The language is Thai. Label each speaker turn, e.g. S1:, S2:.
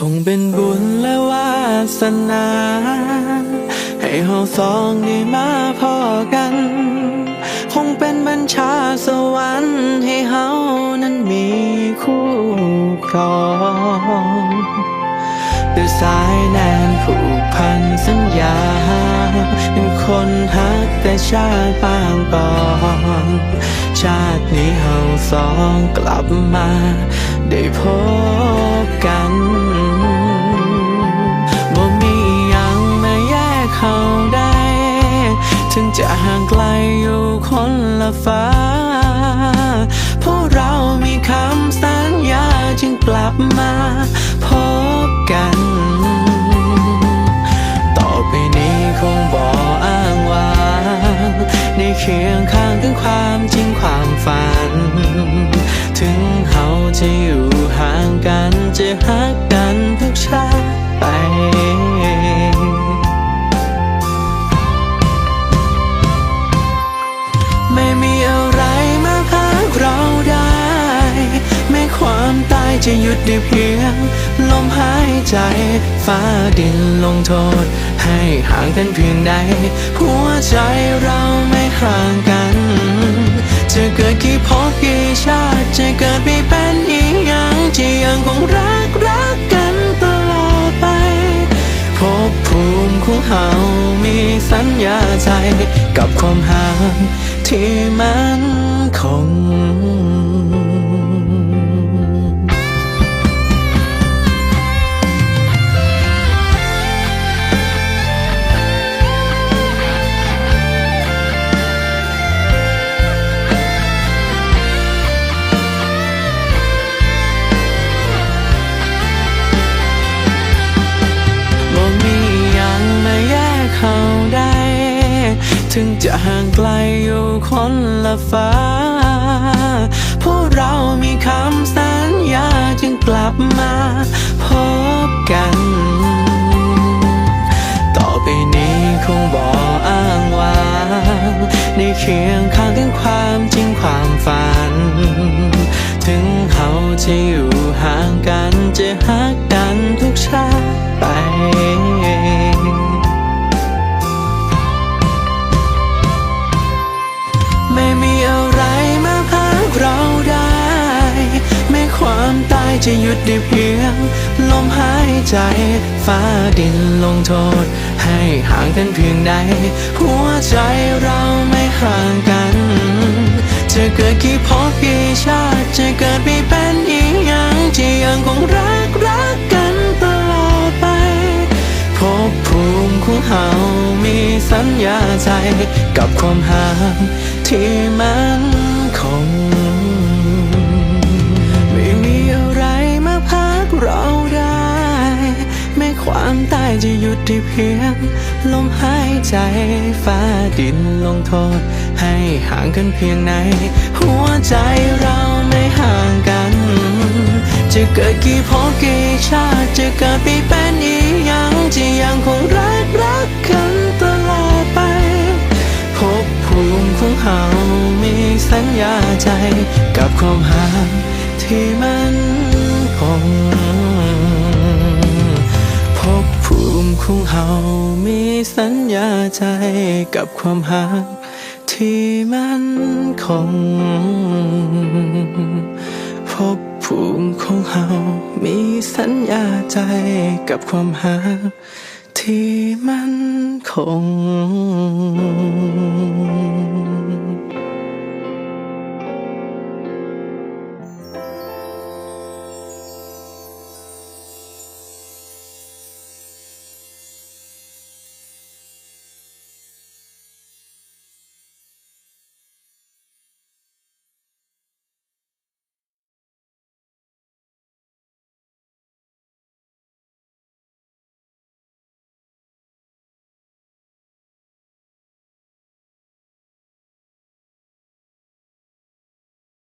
S1: คงเป็นบุญและวาสนา ให้เฮาสองได้มาพอกัน คงเป็นบัญชาสวรรค์ให้เฮานั้นมีคู่ครองด้วยสายแนนผูกพันสัญญา เป็นคนฮักแต่ชาติปางก่อนชาตินี้เฮาสองกลับมา ได้พบกัน ถึงจะห่างไกลอยู่คนละฟ้าพราะเรามีคำสัญญาจึงกลับมาพบกัน ต่อไปนี้คงบอกอ้างว้างได้เคียงข้างถึงความจริงความฝัน ถึงเขาจะอยู่ห่างกันจะฮักกันทุกชาติไป จะหยุดได้เพียง ลมหายใจฟ้าดินลงโทษ ให้ห่างกันเพียงใด หัวใจเราไม่ห่างกัน จะเกิดกี่ภพกี่ชาติ จะเกิดไปเป็นอีกอย่างที่ยังคงรักรักกันตลอดไปภพภูมิของเฮามีสัญญาใจ กับความห่างที่มันคง ถึงจะห่างไกลอยู่คนละฟ้า พวกเรามีคำสัญญาจึงกลับมาพบกัน ต่อไปนี้คงบอกอ้างว้างได้เคียงข้างถึงความจริงความฝัน ถึงเขาจะอยู่ห่างกันจะ ไม่มีอะไรมาพักเราได้ไม่ความตายจะหยุดได้เพียง ลมหายใจฟ้าดินลงโทษ ให้ห่างกันเพียงใด หัวใจเราไม่ห่างกัน จะเกิดกี่ภพกี่ชาติ จะเกิดไปเป็นอีกอย่างที่ยังคงรักรักกันตลอดไปภพภูมิของเฮามีสัญญาใจกับความห่าง ที่มันคง ไม่มีอะไรมาพักเราได้ไม่ความตายจะหยุดที่เพียง ลมหายใจฟ้าดินลงโทษ ให้ห่างกันเพียงไหน หัวใจเราไม่ห่างกัน จะเกิดกี่ภพกี่ชาติ จะเกิดไปเป็นอีกอย่างที่ยังคงรักรักกันตลอ สัญญาใจกับความห่างที่มันคงภพภูมิของเฮามีสัญญาใจกับความห่างที่มันคงภพภูมิของเฮามีสัญญาใจกับความหาที่มันคง